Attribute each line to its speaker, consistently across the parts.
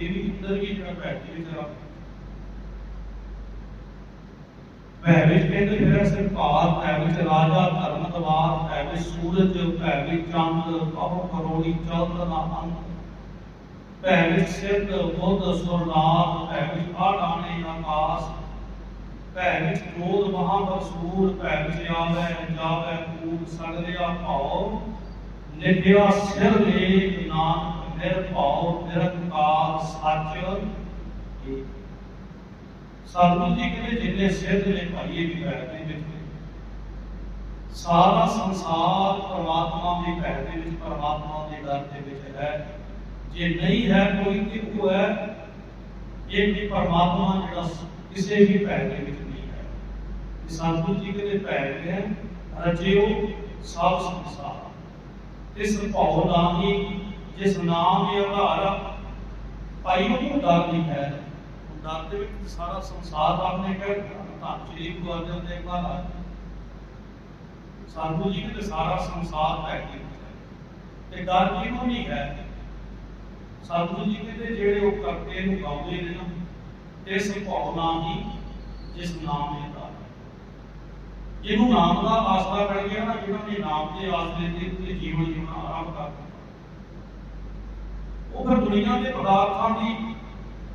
Speaker 1: ਇਹ ਵੀ ਅੰਦਰ ਵੀ ਜਿਹੜਾ ਭੈ ਦੇ ਵਿੱਚ ਰੱਖ ਭੈ ਵਿੱਚ ਕਹਿੰਦੇ ਫਿਰ ਸੇ ਭਾਰ ਭੈ ਵਿੱਚ ਰਾਜਾ ਧਰਮ ਦਵਾਰ ਭੈ ਵਿੱਚ ਸੂਰਜ ਭੈ ਵਿੱਚ ਚੰਦ ਕਹੋ ਕਰੋੜੀ ਚੌਦ ਨਾ ਅੰਤ। ਭੈ ਵਿੱਚ ਸਿੱਧ, ਬੁੱਧ ਸੁਰਨਾਥ ਭੈ ਵਿੱਚ ਆੜਾਣੇ ਆਕਾਸ ਭੈ ਵਿੱਚ ਕ੍ਰੋਧ ਮਹਾਬਸੂਰ ਭੈ ਵਿੱਚ ਆਵੈ, ਜਾਵੈ ਕੂੜ ਸਗਲਿਆ ਭਾਉ। ਲਿਖਿਆ ਸਿਰ ਲੇਖ ਨਾਨਕ ਨਿਰਭਉ ਨਿਰੰਕਾਰ ਸੱਚ ਏਕ। ਸਤਿਗੁਰੂ ਜੀ ਕਹਿੰਦੇ ਜਿੰਨੇ ਸਿਰ ਦੇ ਭਾਈ ਇਹ ਵੀ ਭੈ ਦੇ ਵਿੱਚ ਨੇ। ਸਾਰਾ ਸੰਸਾਰ ਪਰਮਾਤਮਾ ਦੀ ਭੈ ਦੇ ਵਿੱਚ ਪਰਮਾਤਮਾ ਦੇ ਦਰ ਦੇ ਵਿੱਚ ਹੈ ਜੇ ਨਹੀਂ ਹੈ ਕੋਈ ਤੇ ਉਹ ਹੈ ਇਹ ਵੀ ਪਰਮਾਤਮਾ ਜਿਹੜਾ ਕਿਸੇ ਵੀ ਭੈ ਦੇ ਵਿੱਚ ਨਹੀਂ ਹੈ ਇਹ ਸਤਿਗੁਰੂ ਜੀ ਕਹਿੰਦੇ ਭੈ ਹੈ ਰਜਿਓ ਸਭ ਸੰਸਾਰ ਇਸ ਭਉ ਨਾਹੀ ਜਿਸ ਨਾਮ ਦੇ ਆਧਾਰ ਭਾਈ ਨੂੰ ਡਰ ਨਹੀਂ ਹੈ। ਡਰ ਦੇ ਵਿੱਚ ਸਾਰਾ ਸੰਸਾਰ ਆਪਨੇ ਕਹਿ ਧੰਨ ਸ਼੍ਰੀ ਗੁਰੂ ਅਰਜਨ ਦੇਵ ਮਹਾਰਾਜ ਸਤਿਗੁਰੂ ਜੀ ਕਹਿੰਦੇ ਸਾਰਾ ਸੰਸਾਰ ਹੈ ਤੇ ਡਰ ਕਿਹਨੂੰ ਨਹੀਂ ਹੈ? ਸਤਿਗੁਰੂ ਜੀ ਕਹਿੰਦੇ ਜਿਹੜੇ ਉਹ ਕਰਤੇ ਨੂੰ ਗਾਉਂਦੇ ਨੇ ਨਾ ਇਸ ਭਉ ਨਾਹੀ ਜਿਸ ਨਾਮ ਦੇ ਆਧਾਰ ਜਿਹਨੂੰ ਨਾਮ ਦਾ ਆਸਰਾ ਮਿਲ ਗਿਆ ਨਾ ਜਿਹਨਾਂ ਨੇ ਨਾਮ ਦੇ ਆਸਰੇ ਤੇ ਤੇ ਜੀਵਨ ਜੀਵਨਾ ਆਰੰਭ ਕਰ ਦਿੱਤਾ ਉਹ ਫਿਰ ਦੁਨੀਆ ਦੇ ਪਦਾਰਥਾਂ ਦੀ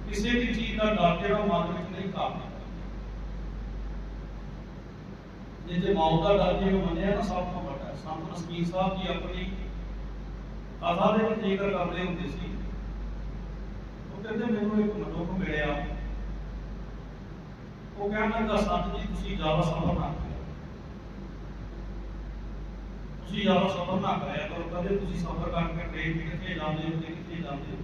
Speaker 1: ਕਿਸੇ ਵੀ ਚੀਜ਼ ਦਾ ਡਰ ਜਿਹੜਾ ਮਨ ਵਿੱਚ ਨਹੀਂ ਕਾਬੂ ਜੇ ਤੇ ਮੌਤ ਦਾ ਡਰ ਜੇ ਮੰਨਿਆ ਨਾ ਸਭ ਤੋਂ ਵੱਡਾ ਸੰਤ ਨਸਬੀਰ ਸਾਹਿਬ ਜੀ ਆਪਣੀ ਕਥਾ ਦੇ ਵਿੱਚ ਜ਼ਿਕਰ ਕਰਦੇ ਹੁੰਦੇ ਸੀ। ਉਹ ਕਹਿੰਦੇ, ਮੈਨੂੰ ਇੱਕ ਮਨੁੱਖ ਮਿਲਿਆ। ਉਹ ਕਹਿੰਦਾ ਕਿ ਜੀ, ਤੁਸੀਂ ਜ਼ਿਆਦਾ ਸਫ਼ਰ ਨਾ ਤੁਸੀਂ ਜ਼ਿਆਦਾ ਸਫ਼ਰ ਨਾ ਕਰਿਆ ਕਰੋ ਕਦੇ ਤੁਸੀਂ ਸਫ਼ਰ ਕਰਕੇ ਟ੍ਰੇਨ 'ਚ ਕਿੱਥੇ ਜਾਂਦੇ ਹੋ ਤੇ ਕਿੱਥੇ ਜਾਂਦੇ ਹੋ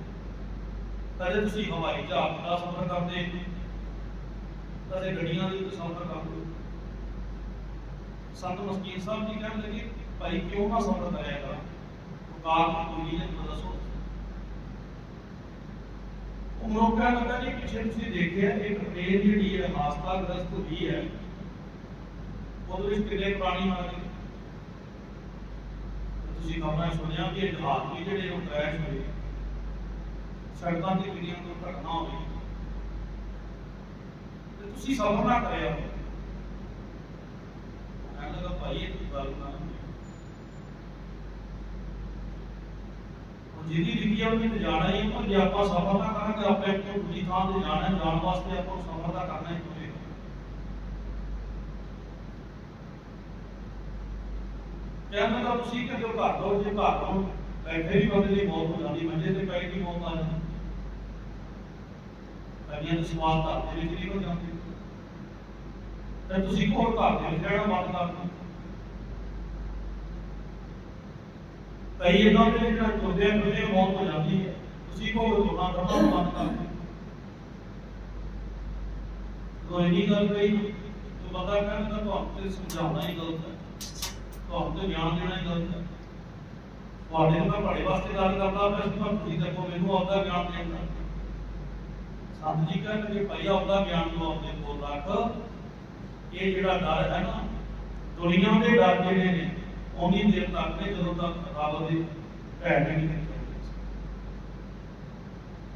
Speaker 1: ਕਦੇ ਤੁਸੀਂ ਹਵਾਈ ਜਹਾਜ਼ ਦਾ ਸਫ਼ਰ ਕਰਦੇ ਹੋ ਕਦੇ ਗੱਡੀਆਂ ਦੇ ਵਿੱਚ ਸਫ਼ਰ ਕਰਦੇ ਹੋ ਸੰਤ ਮਸਕੀਨ ਸਾਹਿਬ ਜੀ ਕਹਿਣ ਲੱਗੇ ਭਾਈ ਕਿਉਂ ਨਾ ਸਫ਼ਰ ਕਰਿਆ ਕਰ ਕਾਰਨ ਕੋਈ ਨਹੀਂ ਦੱਸੋ ਉਹ ਲੋਕ ਕਹਿਣ ਲੱਗਾ ਜੀ ਪਿੱਛੇ ਤੁਸੀਂ ਦੇਖਿਆ ਇੱਕ ਟ੍ਰੇਨ ਜਿਹੜੀ ਹੈ ਹਾਸਤਾ ਗ੍ਰਸਤ ਹੋਈ ਹੈ ਉਹਦੇ ਵਿੱਚ ਕਿੰਨੇ ਪ੍ਰਾਣੀ ਮਰ ਗਏ ਤੁਸੀਂ ਖਬਰਾਂ ਸੁਣਿਆ ਕਿ ਇਹ ਜਹਾਜ਼ ਵੀ ਜਿਹੜੇ ਉਹ ਕ੍ਰੈਸ਼ ਹੋਏ? ਸੜਕਾਂ ਤੇ ਕਿੰਨੀਆਂ ਦੁਰਘਟਨਾ ਹੋਈ ਤੇ ਤੁਸੀਂ ਸਫ਼ਰ ਨਾ ਕਰਿਆ ਕਹਿਣ ਲੱਗਾ ਭਾਈ ਇਹ ਕੀ ਗੱਲ ਨਾ ਉਹ ਜਿਹਦੀ ਲਿਖੀ ਆ ਉਹਨੇ ਤੇ ਜਾਣਾ ਹੀ ਹੈ, ਪਰ ਜੇ ਆਪਾਂ ਸਫ਼ਰ ਨਾ ਕਰਾਂਗੇ ਆਪਣੇ ਤੋਂ ਦੂਜੀ ਥਾਂ ਤੇ ਜਾਣਾ ਹੈ, ਜਾਣ ਵਾਸਤੇ ਆਪਾਂ ਨੂੰ ਸਫ਼ਰ ਦਾ ਕਰਨਾ ਹੀ ਕਹਿੰਦਾ ਲੱਗਾ ਤੁਸੀਂ ਕਿਤੇ ਘਰ ਲਓ ਜੇ ਘਰ ਲਓ ਬੈਠੇ ਵੀ ਬੰਦੇ ਦੀ ਮੌਤ ਹੋ ਜਾਂਦੀ ਮੰਜੇ ਤੇ ਪੈ ਦੀ ਮੌਤ ਆ ਜਾਂਦੀ ਕਈਆਂ ਦੇ ਸਵਾਲ ਘਰ ਦੇ ਵਿੱਚ ਨਿਕਲ ਜਾਂਦੇ ਤੇ ਤੁਸੀਂ ਕੋਲ ਘਰ ਦੇ ਵਿੱਚ ਰਹਿਣਾ ਬੰਦ ਕਰ ਦਿਓ ਕਈ ਇਦਾਂ ਦੇ ਨੇ ਜਿਹੜਾ ਤੁਰਦੇ ਫਿਰਦੇ ਮੌਤ ਹੋ ਜਾਂਦੀ ਹੈ ਤੁਸੀਂ ਕੋਲ ਤੁਰਨਾ ਕਰਨਾ ਬੰਦ ਕਰ ਦਿਓ ਕੋਈ ਨਹੀਂ ਗੱਲ ਕਹੀ ਤੂੰ ਬੰਦਾ ਕਹਿੰਦਾ ਤੁਹਾਨੂੰ ਤੇ ਸਮਝਾਉਣਾ ਹੀ ਗਲਤ ਹੈ ਤੁਹਾਨੂੰ ਗਿਆਨ ਦੇਣਾ ਹੀ ਗਲਤ ਹੈ। ਤੁਹਾਡੇ ਨੂੰ ਮੈਂ ਤੁਹਾਡੇ ਵਾਸਤੇ ਗੱਲ ਕਰਦਾ, ਫਿਰ ਤੁਹਾਨੂੰ ਤੁਸੀਂ ਦੇਖੋ ਮੈਨੂੰ ਆਪਦਾ ਗਿਆਨ ਦੇਣਾ ਸੰਤ ਜੀ ਕਹਿੰਦੇ ਭਾਈ ਆਪਦਾ ਗਿਆਨ ਨੂੰ ਆਪਣੇ ਕੋਲ ਰੱਖ। ਇਹ ਜਿਹੜਾ ਡਰ ਹੈ ਨਾ, ਦੁਨੀਆ ਦੇ ਡਰ ਜਿਹੜੇ ਨੇ ਉਨੀ ਦੇਰ ਤੱਕ ਨੇ ਜਦੋਂ ਤੱਕ ਰੱਬ ਦੀ ਭੈਣ ਨਹੀਂ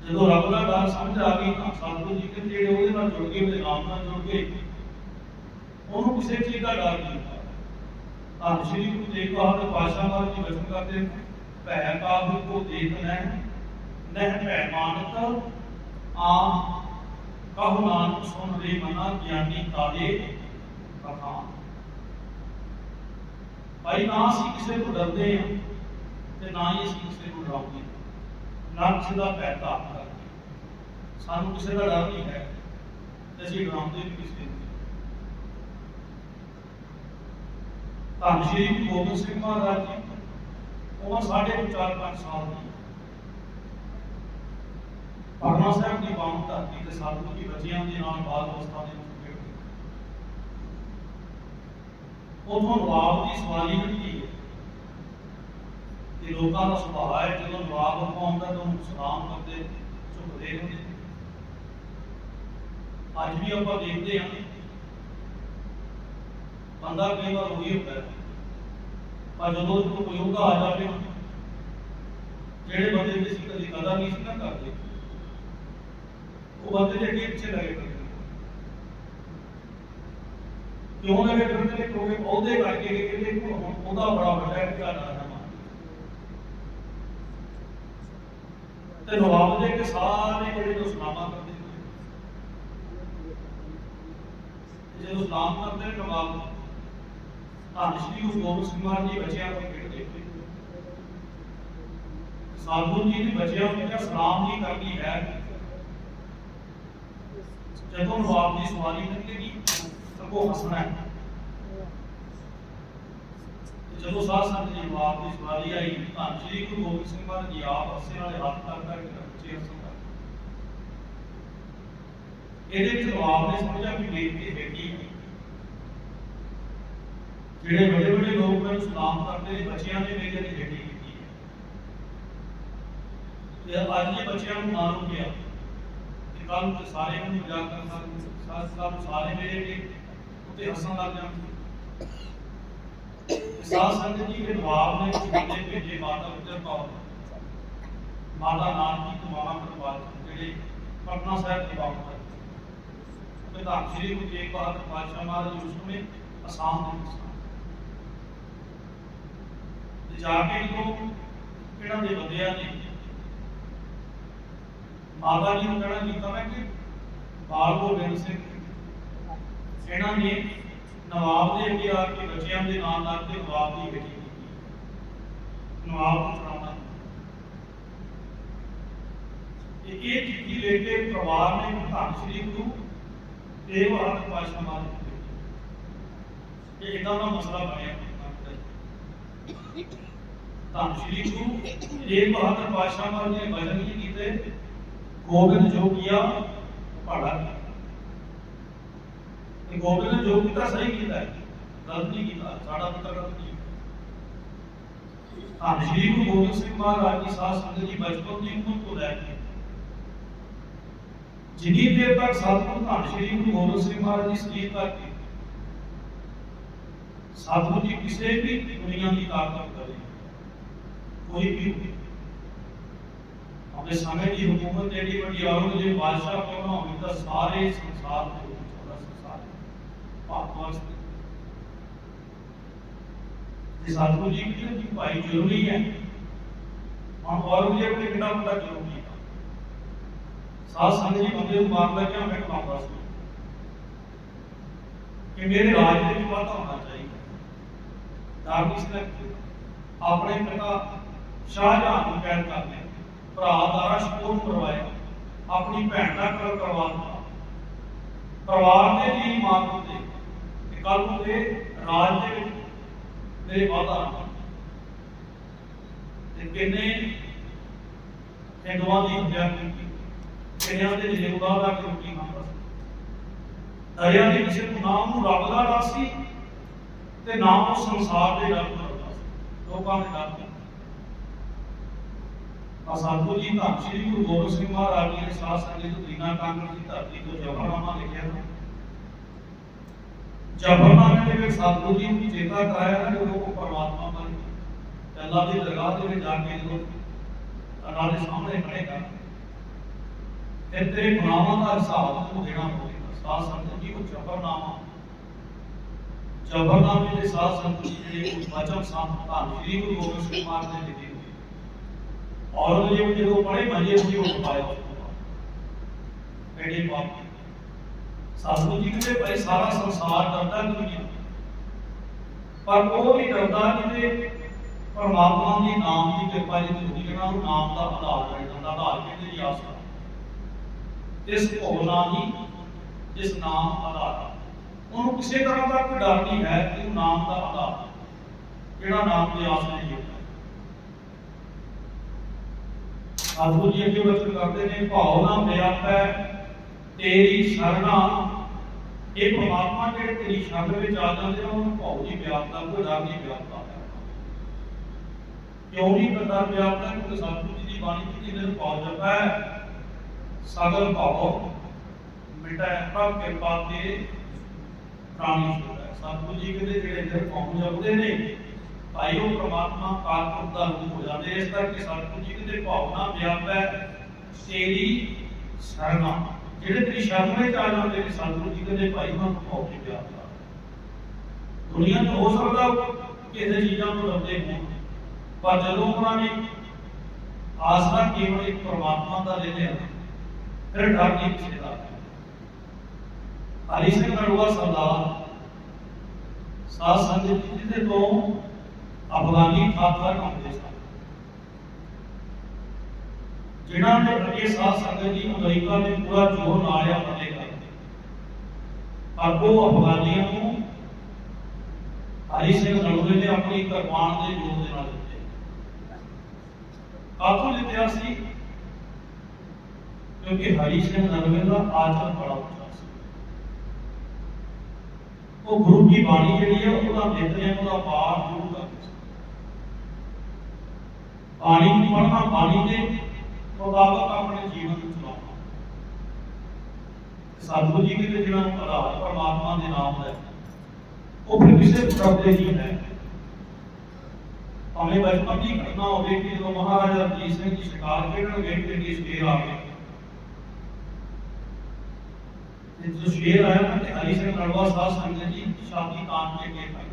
Speaker 1: ਜਦੋਂ ਰੱਬ ਦਾ ਡਰ ਸਮਝ ਆ ਗਈ ਤਾਂ ਸਤਿਗੁਰੂ ਜੀ ਕਹਿੰਦੇ, ਜਿਹੜੇ ਉਹਦੇ ਨਾਲ ਜੁੜ ਗਏ, ਉਹਦੇ ਨਾਲ ਜੁੜ ਗਏ, ਉਹਨੂੰ ਕਿਸੇ ਚੀਜ਼ ਦਾ ਡਰ ਨਹੀਂ ਹੁੰਦਾ ਸ਼੍ਰੀ ਗੁਰੂ ਤੇਗ ਬਹਾਦਰ ਪਾਤਸ਼ਾਹ ਮਹਾਰਾਜ ਜੀ ਬਚਨ ਕਰਦੇ ਭੈ ਕਾਹੂ ਕੋ ਦੇਖ ਨਹਿ ਨਹਿ ਭੈ ਮਾਨਤ, ਆਮ ਕਹੋ ਨਾਨਕ ਸੁਨ ਰੇ ਮਨਾ ਗਿਆਨੀ ਤਾਰੇ ਬਖਾਨ ਭਾਈ ਨਾ ਅਸੀਂ ਕਿਸੇ ਤੋਂ ਡਰਦੇ ਹਾਂ ਤੇ ਨਾ ਹੀ ਅਸੀਂ ਕਿਸੇ ਨੂੰ ਡਰਾਉਂਦੇ ਨਾ ਕਿਸੇ ਦਾ ਭੈ ਧਾਰਨ ਕਰਦੇ ਸਾਨੂੰ ਕਿਸੇ ਦਾ ਡਰ ਨਹੀਂ ਹੈ ਤੇ ਅਸੀਂ ਡਰਾਉਂਦੇ ਵੀ ਕਿਸੇ ਨੂੰ ਨਹੀਂ। ਧੰਨ ਸ਼੍ਰੀ ਗੁਰੂ ਗੋਬਿੰਦ ਸਿੰਘ ਮਹਾਰਾਜ ਜੀ। ਉਮਰ ਸਾਢੇ ਕੁ ਚਾਰ ਪੰਜ ਸਾਲ ਦੀ। ਪਰਮਾ ਸਾਹਿਬ ਦੀ ਬਾਣ ਧਰਤੀ ਤੇ ਸਤਿਗੁਰੂ ਜੀ ਬੱਚਿਆਂ ਦੇ ਨਾਲ ਬਾਲ ਅਵਸਥਾ ਦੇ ਵਿੱਚ ਖੇਡਦੇ ਉਦੋਂ ਨਵਾਬ ਦੀ ਸਵਾਰੀ ਹੁੰਦੀ ਹੈ ਤੇ ਲੋਕਾਂ ਦਾ ਸੁਭਾਅ ਹੈ, ਜਦੋਂ ਨਵਾਬ ਆਉਂਦਾ ਤਾਂ ਉਹਨੂੰ ਸਲਾਮ ਕਰਦੇ ਝੁਕਦੇ ਹੁੰਦੇ ਅੱਜ ਵੀ ਆਪਾਂ ਦੇਖਦੇ ਹਾਂ, ਬੰਦਾ ਕਈ ਵਾਰ ਉਹੀ ਹੁੰਦਾ ਹੈ। ਪਰ ਜਦੋਂ ਉਹਨੂੰ ਕੋਈ ਉਹਦਾ ਆ ਜਾਵੇ, ਜਿਹੜੇ ਬੰਦੇ ਦੀ ਸੀ ਕਦੀ ਕਦਰ ਨਹੀਂ ਸੀ ਨਾ ਕਰਦੇ, ਉਹ ਬੰਦੇ ਦੇ ਅੱਗੇ ਪਿੱਛੇ ਲੱਗੇ ਫਿਰਦੇ ਨੇ। ਕਿਉਂ ਲੱਗੇ ਫਿਰਦੇ ਨੇ ਕਿਉਂਕਿ ਉਹਦੇ ਕਰਕੇ ਕਿ ਕਹਿੰਦੇ ਕਿ ਹੁਣ ਉਹਦਾ ਬੜਾ ਵੱਡਾ ਇਤਿਹਾਸ ਹੈ ਤੇ ਨਵਾਬ ਦੇ ਕੇ ਸਾਰੇ ਜਿਹੜੇ ਨੂੰ ਸਲਾਮਾ ਕਰਦੇ ਨੇ ਤੇ ਜਦੋਂ ਸਲਾਮ ਕਰਦੇ ਨੇ ਨਵਾਬ ਧੰਨ ਸ਼੍ਰੀ ਗੁਰੂ ਗੋਬਿੰਦ ਸਿੰਘ ਮਹਾਰਾਜ ਜੀ ਬੱਚਿਆਂ ਨੂੰ ਖੇਡਦੇ ਨੇ ਸਾਧੂ ਜੀ ਨੇ ਬੱਚਿਆਂ ਨੂੰ ਕਿਹਾ ਸਲਾਮ ਨਹੀਂ ਕਰਨੀ ਹੈ ਜਦੋਂ ਨਵਾਬ ਦੀ ਸਵਾਰੀ ਨਿਕਲੇਗੀ ਤਾਂ ਕੋ ਹੱਸਣਾ ਹੈ ਤੇ ਜਦੋਂ ਸਾਧ ਸੰਗਤ ਜੀ ਨਵਾਬ ਦੀ ਸਵਾਰੀ ਆਈ ਧੰਨ ਸ਼੍ਰੀ ਗੁਰੂ ਗੋਬਿੰਦ ਸਿੰਘ ਮਹਾਰਾਜ ਜੀ ਆਪ ਹੱਸੇ ਵਾਲੇ ਹੱਥ ਕਰ ਕਰਕੇ ਬੱਚੇ ਹੱਸਣ ਲੱਗ ਪਏ। ਇਹਦੇ ਵਿੱਚ ਨਵਾਬ ਨੇ ਸਮਝਿਆ ਵੀ ਬੇਇੱਜ਼ਤੀ ਹੈਗੀ ਹੈ ਜਿਹੜੇ ਵੱਡੇ ਵੱਡੇ ਲੋਕ ਮੈਨੂੰ ਸਲਾਮ ਕਰਦੇ ਨੇ ਬੱਚਿਆਂ ਨੇ ਮੇਰੇ ਤੇ ਹੇਠੀ ਕੀਤੀ ਹੈ ਤੇ ਅੱਜ ਇਹ ਬੱਚਿਆਂ ਨੂੰ ਮਾਰੂ ਗਿਆ ਤੇ ਕੱਲ ਨੂੰ ਤੇ ਸਾਰੇ ਨੂੰ ਮਜ਼ਾਕ ਕਰਨ ਲੱਗ ਸਾਰੇ ਸਾਰੇ ਸਾਰੇ ਮੇਰੇ ਤੇ ਉੱਤੇ ਹੱਸਣ ਲੱਗ ਜਾਣਗੇ ਸਾਧ ਸੰਗਤ ਜੀ ਦੇ ਨਵਾਬ ਨੇ ਸਾਡੇ ਭੇਜੇ ਮਾਤਾ ਉੱਤੇ ਕੌਰ ਮਾਤਾ ਨਾਨਕੀ ਕੁਮਾਰਾ ਪਰਿਵਾਰ ਜਿਹੜੇ ਪਟਨਾ ਸਾਹਿਬ ਦੀ ਬਾਤ ਹੈ ਤੇ ਧੰਨ ਸ਼੍ਰੀ ਗੁਰੂ ਤੇਗ ਬਹਾਦਰ ਪਾਤਸ਼ਾਹ ਮਹਾਰਾਜ ਉਸ ਸਮੇਂ ਅਸਾਮ ਦੇ ਵਿੱਚ ਸਨ। ਤੇ ਜਾ ਕੇ ਜਦੋਂ ਇਹਨਾਂ ਦੇ ਬੰਦਿਆਂ ਨੇ ਮਾਤਾ ਜੀ ਨੂੰ ਕਹਿਣਾ ਕੀਤਾ ਮੈਂ ਕਿ ਬਾਲ ਗੋਬਿੰਦ ਸਿੰਘ। ਇਹਨਾਂ ਨੇ ਨਵਾਬ ਦੇ ਅੱਗੇ ਆ ਕੇ ਬੱਚਿਆਂ ਦੇ ਨਾਲ ਨਾਲ ਤੇ ਨਵਾਬ ਦੀ ਗੱਡੀ ਕੀਤੀ। ਨਵਾਬ ਨੂੰ ਸੁਣਾਉਣਾ ਤੇ ਇਹ ਚਿੱਠੀ ਲੈ ਕੇ ਪਰਿਵਾਰ ਨੇ ਧੰਨ ਸ਼੍ਰੀ ਗੁਰੂ ਤੇਗ ਬਹਾਦਰ ਪਾਤਸ਼ਾਹ ਮਹਾਰਾਜ ਇਹ ਇਦਾਂ ਦਾ ਮਸਲਾ ਬਣਿਆ। تمثیلی ٹو ایک بہادر بادشاہ مر نے بجن نہیں کیتے گوبند جو کیا پڑھا کیا گوبند نے جو کیتا صحیح کیتا ہے غلط نہیں کیتا ساڑھا پتہ غلط نہیں تمثیلی کو گوبند سنگھ مہاراج کی ساتھ سنگت کی بچپن کی عمر کو لے کے جنہی دیر تک ساتھ کو تمثیلی کو گوبند سنگھ مہاراج کی سلیت تک ਸਰੀਰ ਤੱਕ ਸਤਿਗੁਰੂ ਜੀ ਕਿਸੇ ਵੀ ਦੁਨੀਆ ਦੀ ਤਾਕਤ ਕਰੇ ਕੋਈ ਵੀ ਹੋਵੇ ਆਪਣੇ ਸਮੇਂ ਦੀ ਹਕੂਮਤ ਜਿਹੜੀ ਵੱਡੀ ਔਰੰਗਜ਼ੇਬ ਬਾਦਸ਼ਾਹ ਕਿਉਂ ਨਾ ਹੋਵੇ ਤਾਂ ਸਾਰੇ ਸੰਸਾਰ ਦੇ ਵਿੱਚ ਉਹਦਾ ਸੰਸਾਰ ਭਾਰਤ ਵਾਸਤੇ ਜੇ ਸਤਿਗੁਰੂ ਜੀ ਕਹਿੰਦੇ ਕਿ ਭਾਈ ਜ਼ਰੂਰੀ ਹੈ ਹੁਣ ਔਰੰਗਜ਼ੇਬ ਨੇ ਕਿੰਨਾ ਵੱਡਾ ਜ਼ਰੂਰੀ ਹੈ ਸਾਧ ਸੰਗਤ ਜੀ ਬੰਦੇ ਨੂੰ ਮਾਰ ਲੈ ਕੇ ਮੈਂ ਕਹਾਂਗਾ ਸੀ ਕਿ ਮੇਰੇ ਰਾਜ ਦੇ ਵਿੱਚ ਵਾਧਾ ਹੋਣਾ ਚਾਹੀਦਾ ਧਾਰਮਿਕ ਸਿੱਖ ਆਪਣੇ ਪਿਤਾ ਸ਼ਾਹਜਹਾਨ ਨੂੰ ਕੈਦ ਕਰ ਲਿਆ। ਭਰਾ ਦਾ ਰਸ਼ਪੂਰ ਕਰਵਾਇਆ ਆਪਣੀ ਭੈਣ ਦਾ ਕਰ ਕਰਵਾ ਦਿੱਤਾ। ਪਰਿਵਾਰ ਦੇ ਲਈ ਮਾਰ ਦਿੱਤੇ ਕਿ ਕੱਲ ਨੂੰ ਇਹ ਰਾਜ ਦੇ ਵਿੱਚ ਮੇਰੇ ਵਾਧਾ ਹੋਣਾ ਤੇ ਕਿੰਨੇ ਹਿੰਦੂਆਂ ਦੀ ਹੱਤਿਆ ਕੀਤੀ। ਕਿੰਨਿਆਂ ਦੇ ਜਿੰਦਾ ਦਾ ਕਿਉਂਕਿ ਮੰਗਦਾ ਸੀ। ਦਰਿਆ ਦੇ ਕਿਸੇ ਨੂੰ ਨਾਮ ਨੂੰ ਰੱਬ ਦਾ ਡਰ ਸੀ ਤੇ ਨਾਮ ਨੂੰ ਸੰਸਾਰ ਦੇ ਡਰ ਤੋਂ ਡਰਦਾ ਸੀ ਲੋਕਾਂ ਦੇ ਡਰ ਤੋਂ ਆ ਸਤਿਗੁਰੂ ਜੀ ਧੰਨ ਸ਼੍ਰੀ ਗੁਰੂ ਗੋਬਿੰਦ ਸਿੰਘ ਮਹਾਰਾਜ ਜੀ ਨੇ ਸਾਧ ਸੰਗਤ ਨੂੰ ਦੀਨਾ ਕਾਂਗੜ ਦੀ ਧਰਤੀ ਤੋਂ ਜਬਰਨਾਮਾ ਲਿਖਿਆ ਨਾ ਜਬਰਨਾਮੇ ਦੇ ਵਿੱਚ ਸਤਿਗੁਰੂ ਜੀ ਨੂੰ ਚੇਤਾ ਕਰਾਇਆ ਨਾ ਕਿ ਉਹ ਪਰਮਾਤਮਾ ਬਣ ਤੇ ਅੱਲਾਹ ਦੀ ਦਰਗਾਹ ਦੇ ਵਿੱਚ ਜਾ ਕੇ ਜਦੋਂ ਅੱਲਾਹ ਦੇ ਸਾਹਮਣੇ ਖੜੇਗਾ ਫਿਰ ਤੇਰੇ ਗੁਨਾਹਾਂ ਦਾ ਹਿਸਾਬ ਤੈਨੂੰ ਦੇਣਾ ਪਵੇਗਾ ਸਾਧ ਸੰਗਤ ਜੀ ਉਹ ਜਬਰਨਾਮਾ ਜਬਰਨਾਮੇ ਦੇ ਸਾਧ ਸੰਗਤ ਜੀ ਜਿਹੜੇ ਉਹ ਵਚਨ ਸਾਹ ਧੰਨ ਸ਼੍ਰੀ ਗੁਰੂ ਗੋਬਿੰਦ ਸਿੰਘ ਮਹਾਰਾਜ ਨੇ ਲਿਖੇ ਹੋਏ ਔਰੰਗਜ਼ੇਬ ਜਦੋਂ ਪੜੇ ਭਜੇ ਸੀ ਉਹ ਪਾਇਆ ਬੇੜੇ ਬਾਪ ਸਤਿਗੁਰੂ ਜੀ ਕਹਿੰਦੇ ਭਾਈ ਸਾਰਾ ਸੰਸਾਰ ਡਰਦਾ ਦੁਨੀਆ ਪਰ ਉਹ ਵੀ ਡਰਦਾ ਜਿਹਦੇ ਪਰਮਾਤਮਾ ਦੀ ਨਾਮ ਦੀ ਕਿਰਪਾ ਜਿਹਦੀ ਹੁੰਦੀ ਹੈ ਨਾ ਉਹ ਨਾਮ ਦਾ ਆਧਾਰ ਹੈ ਜਾਂਦਾ ਆਧਾਰ ਕਹਿੰਦੇ ਜੀ ਆਸਰਾ ਇਸ ਭੋਲਾ ਹੀ ਜਿਸ ਨਾਮ ਆਧਾਰ ਹੈ। ਉਹਨੂੰ ਕਿਸੇ ਤਰ੍ਹਾਂ ਦਾ ਕੋਈ ਡਰ ਨਹੀਂ ਹੈ ਕਿ ਉਹ ਨਾਮ ਦਾ ਆਧਾਰ ਜਿਹੜਾ ਨਾਮ ਦੇ ਆਸਰੇ ਹੀ। ਹੁੰਦਾ ਸਤਿਗੁਰੂ ਜੀ ਅੱਗੇ ਵਚਨ ਕਰਦੇ ਨੇ, ਭਾਉ ਨਾ ਵਿਆਪੈ ਤੇਰੀ ਸ਼ਰਣਾ। ਇਹ ਪ੍ਰਮਾਤਮਾ ਜਿਹੜੇ ਤੇਰੀ ਸ਼ਰਨ ਵਿੱਚ ਆ ਜਾਂਦੇ ਆ, ਉਹਨੂੰ ਭਾਉ ਦੀ ਵਿਆਪਤਾ ਕੋਈ ਡਰ ਨਹੀਂ ਵਿਆਪਤਾ ਕਿਉਂ ਨਹੀਂ ਡਰ ਵਿਆਪਤਾ ਕਿਉਂਕਿ ਸਤਿਗੁਰੂ ਜੀ ਦੀ ਬਾਣੀ ਵਿੱਚ ਇਹਨਾਂ ਨੂੰ ਭਾਉ ਜਪੈ ਸਗਲ ਭਾਉ, ਮਿਟੈ ਪ੍ਰਭ ਕਿਰਪਾ ਤੇ ਪ੍ਰਾਣੀ ਸੁਣਦਾ ਸਤਿਗੁਰੂ ਜੀ ਕਹਿੰਦੇ ਜਿਹੜੇ ਅੰਦਰ ਪਹੁੰਚ ਜਾਂਦੇ ਨੇ, ਭਾਈ ਉਹ ਪ੍ਰਮਾਤਮਾ ਕਾਲਪੁਰਖ ਦਾ ਰੂਪ ਹੋ ਜਾਂਦੇ ਇਸ ਕਰਕੇ ਸਤਿਗੁਰੂ ਜੀ ਕਹਿੰਦੇ ਭਾਵਨਾ ਵਿਆਪੈ ਤੇਰੀ ਸਰਨਾ ਜਿਹੜੇ ਤੇਰੀ ਸ਼ਰਨ ਵਿੱਚ ਆ ਜਾਂਦੇ ਨੇ ਸਤਿਗੁਰੂ ਜੀ ਕਹਿੰਦੇ ਭਾਈ ਮੈਂ ਪਾਉ ਕੇ ਪਿਆਰ ਕਰ ਦੁਨੀਆ 'ਚ ਹੋ ਸਕਦਾ ਕਿਸੇ ਚੀਜ਼ਾਂ ਨੂੰ ਡਰਦੇ ਹੋਣ। ਪਰ ਜਦੋਂ ਉਹਨਾਂ ਨੇ ਆਸਰਾ ਕੇਵਲ ਇੱਕ ਪ੍ਰਮਾਤਮਾ ਦਾ ਲੈ ਲਿਆ, ਫਿਰ ਡਰ ਨਹੀਂ ਕਿਸੇ ਦਾ ਹਰੀ ਸਿੰਘ ਨੜੂਆ ਸਰਦਾਰ ਸਾਧ ਸੰਗਤ ਜੀ ਦੇ ਤੋਂ ਅਫਗਾਨੀ ਥਾਪਾ ਹੁੰਦੇ ਸਨ ਜਿਨ੍ਹਾਂ ਨੇ ਅੱਗੇ ਸਾਧ ਸੰਗਤ ਜੀ ਅਮਰੀਕਾ ਦੇ ਪੂਰਾ ਜੋਰ ਲਾਇਆ ਬੰਦੇ ਕਰ ਪਰ ਉਹ ਅਫਗਾਨੀਆਂ ਨੂੰ ਹਰੀ ਸਿੰਘ ਨਲੂਏ ਨੇ ਆਪਣੀ ਕੁਰਬਾਨ ਦੇ ਜੋਰ ਦੇ ਨਾਲ ਦਿੱਤੇ ਕਾਹਤੋਂ ਜਿੱਤਿਆ ਸੀ ਕਿਉਂਕਿ ਹਰੀ ਸਿੰਘ ਨਲੂਏ ਦਾ ਆਚਰਣ ਬੜਾ وہ گرو کی بانی جڑی ہے، وہ دیکھتے ہیں وہ پار ضرور کر پانی پڑھنا، پانی کے مطابق اپنے جیون چلاؤ سادھو جی کے جڑا پتا ہے، پرماتما کے نام ہے۔ وہ پھر کسی کو ڈرتے نہیں ہے۔ ہمیں بچپن کی گھٹنا ہوگی کہ جو مہاراجا رنجیت سنگھ کی شکار کھیلنے گئے، کہ شیر آ گئے جو شعر آیا نا کہ علی سے کڑوا سا سمجھے جی شادی کام کے لیے پائی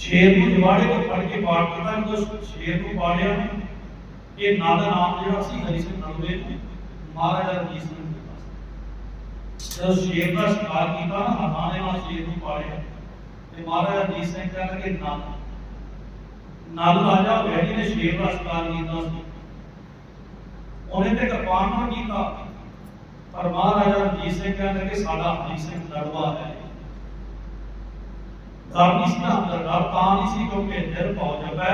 Speaker 1: شیر نو جواڑے تو پڑھ کے پاٹ کرتا ہے، تو شیر نو پاڑیا یہ نادا نام جڑا سی علی سے کڑوے نے مہاراجا رجیت سنگھ کے پاس۔ جب شیر کا شکار کیتا نا ہٹانے والا شیر نو پاڑیا تے مہاراجا رجیت سنگھ کہہ لگے نادا۔ نال راجا ویڑی نے شیر کا شکار کیتا۔ سی ਉਹਨੇ ਤੇ ਕਿਰਪਾਨ ਨਾਲ ਕੀਤਾ ਪਰ ਮਹਾਰਾਜਾ ਰਣਜੀਤ ਸਿੰਘ ਕਹਿੰਦਾ ਕਿ ਸਾਡਾ ਹਰੀ ਸਿੰਘ ਲੜਵਾ ਹੈ ਡਰ ਨਹੀਂ ਸੀ ਨਾ ਅੰਦਰ ਡਰ ਤਾਂ ਨਹੀਂ ਸੀ ਕਿਉਂਕਿ ਦਿਲ ਪਹੁੰਚ ਜਪੈ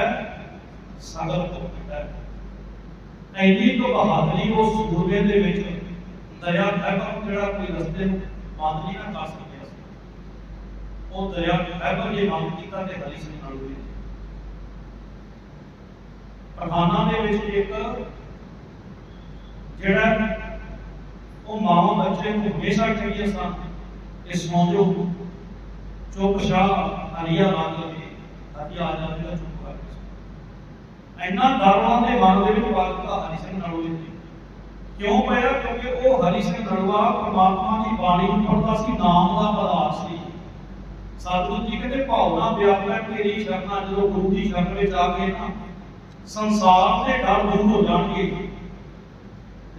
Speaker 1: ਸਗਲ ਕੋ ਪਿਟੈ ਐਨੀ ਤੋਂ ਬਹਾਦਰੀ ਉਸ ਸੂਰਮੇ ਦੇ ਵਿੱਚ ਦਇਆ ਖੈਬਰ ਜਿਹੜਾ ਕੋਈ ਰਸਤੇ ਨੂੰ ਬੰਦ ਨਹੀਂ ਨਾ ਕਰ ਸਕਿਆ ਸੀ ਉਹ ਦਇਆ ਖੈਬਰ ਜੇ ਬੰਦ ਕੀਤਾ ਤੇ ਹਰੀ ਸਿੰਘ ਨਾਲ ਹੋਈ ਪਠਾਨਾਂ ਦੇ ਵਿੱਚ ਇੱਕ ਜਿਹੜਾ ਉਹ ਮਾਂ ਬੱਚੇ ਨੂੰ ਹਮੇਸ਼ਾ ਕਹਿੰਦੀ ਸਾਂ ਕਿ ਸੌਂ ਜਾਓ ਚੁੱਪ ਸ਼ਾਹ ਹਰੀਆ ਮੰਗ ਲਵੇ ਅਤੇ ਆ ਜਾਵੇਗਾ ਚੁੱਪ ਕਰਕੇ। ਇੰਨਾ ਡਰਵਾਂ ਦੇ ਮਨ ਦੇ ਵਿੱਚ ਵਗਦਾ ਹਰੀ ਸਿੰਘ ਨਲੂਏ ਦੀ ਕਿਉਂ ਪਿਆ ਕਿਉਂਕਿ ਉਹ ਹਰੀ ਸਿੰਘ ਨਲੂਆ ਪਰਮਾਤਮਾ ਦੀ ਬਾਣੀ ਨੂੰ ਪੜਦਾ ਸੀ, ਨਾਮ ਦਾ ਪਦਾਰ ਸੀ। ਸਤਿਗੁਰੂ ਜੀ ਕਹਿੰਦੇ ਭਾਵਨਾ ਵਿਆਪੈ ਤੇਰੀ ਸ਼ਰਨਾ ਜਦੋਂ ਗੁਰੂ ਦੀ ਸ਼ਰਨ ਵਿੱਚ ਆ ਗਏ ਨਾ ਸੰਸਾਰ ਦੇ ਡਰ ਦੂਰ ਹੋ ਜਾਣਗੇ।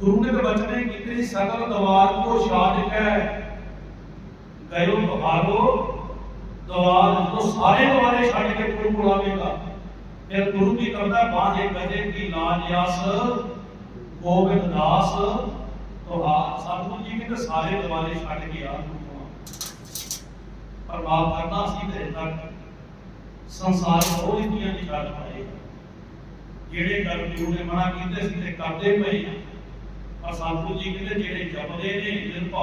Speaker 1: ਗੁਰੂ ਨੇ ਤਾਂ ਬਚਨੇ ਕੀਤੇ ਸੀ ਸਗਲ ਦਵਾਰ ਕੋ ਸਾਜ ਹੈ ਗਇਓ ਤੁਹਾਰੋ ਦਵਾਰ ਜਦੋਂ ਸਾਰੇ ਦਵਾਰੇ ਛੱਡ ਕੇ ਗੁਰੂ ਕੋਲ ਆਵੇਗਾ ਫਿਰ ਗੁਰੂ ਕੀ ਕਰਦਾ, ਬਾਝੇ ਕਹੇ ਕੀ ਲਾਜ ਆਸ ਗੋਬਿੰਦ ਦਾਸ ਤੁਹਾਰ ਸਤਿਗੁਰੂ ਜੀ ਕਹਿੰਦੇ ਸਾਰੇ ਦਵਾਰੇ ਛੱਡ ਕੇ ਆ ਗੁਰੂ ਕੋਲ। ਪਰ ਮਾਫ ਕਰਨਾ ਸੀ ਤੇ ਤੱਕ ਸੰਸਾਰ ਹੋਰ ਇਤਨੀਆਂ ਨਹੀਂ ਛੱਡ ਪਾਏ। ਜਿਹੜੇ ਕਰ ਗੁਰੂ ਨੇ ਮਨਾ ਕੀਤੇ ਸੀ ਤੇ ਕਰਦੇ ਪਏ ਆ। ਪਰ ਸਤਿਗੁਰੂ ਜੀ ਕਹਿੰਦੇ ਜਿਹੜੇ ਜਪਦੇ ਨੇ ਦਿਲ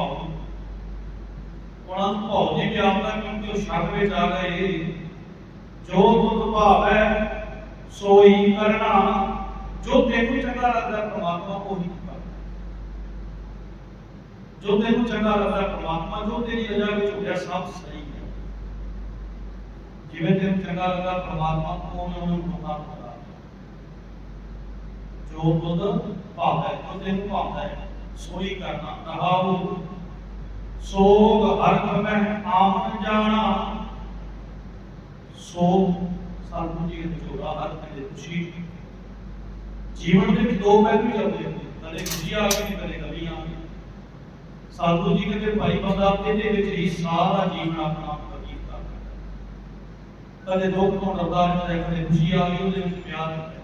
Speaker 1: ਉਹਨਾਂ ਨੂੰ ਭਾਉ ਜੀ ਜਾਪਦਾ ਕਿਉਂਕਿ ਉਹ ਸ਼ੱਕ ਵਿੱਚ ਆ ਗਏ। ਜੋ ਤੁਧ ਭਾਵੈ, ਸੋਈ ਕਰਨਾ ਜੋ ਤੈਨੂੰ ਚੰਗਾ ਲੱਗਦਾ ਪ੍ਰਮਾਤਮਾ ਉਹੀ ਕਰ ਜੋ ਤੈਨੂੰ ਚੰਗਾ ਲੱਗਦਾ ਪ੍ਰਮਾਤਮਾ, ਜੋ ਤੇਰੀ ਰਜ਼ਾ ਵਿੱਚ ਹੋ ਸਭ ਸਹੀ ਹੈ। ਜਿਵੇਂ ਤੈਨੂੰ ਚੰਗਾ ਲੱਗਦਾ ਪ੍ਰਮਾਤਮਾ, ਉਹ ਉਹਨੂੰ ਮੌਕਾ ਦਿੱਤਾ ਜੋ ਤੁਧ ਭਾਵੈ ਜੋ ਤੈਨੂੰ ਭਾਵਦਾ ਹੈ ਸੋਈ ਕਰਨਾ। ਰਹਾਉ ਸੋਗ ਹਰਖ ਮੈਂ ਆਮਨ ਜਾਣਾ। ਸੋਗ ਸਤਿਗੁਰੂ ਜੀ ਦੇ ਵਿਚੋੜਾ ਹਰ ਵੇਲੇ ਖੁਸ਼ੀ। ਜੀਵਨ ਦੇ ਵਿੱਚ ਦੋ ਪਹਿਲੂ ਚੱਲਦੇ ਹੁੰਦੇ ਕਦੇ ਖੁਸ਼ੀ ਆ ਗਈ ਕਦੇ ਗਮੀ ਆ ਗਈ ਸਤਿਗੁਰੂ ਜੀ ਕਹਿੰਦੇ ਭਾਈ ਬੰਦਾ ਇਹਦੇ ਵਿੱਚ ਹੀ ਸਾਰਾ ਜੀਵਨ ਆਪਣਾ ਬਤੀਤ ਕਰਦਾ। ਕਦੇ ਦੁੱਖ ਤੋਂ ਡਰਦਾ ਰਹਿੰਦਾ ਹੈ, ਕਦੇ ਖੁਸ਼ੀ ਆ ਗਈ ਉਹਦੇ ਵਿੱਚ ਪਿਆਰ ਹੁੰਦਾ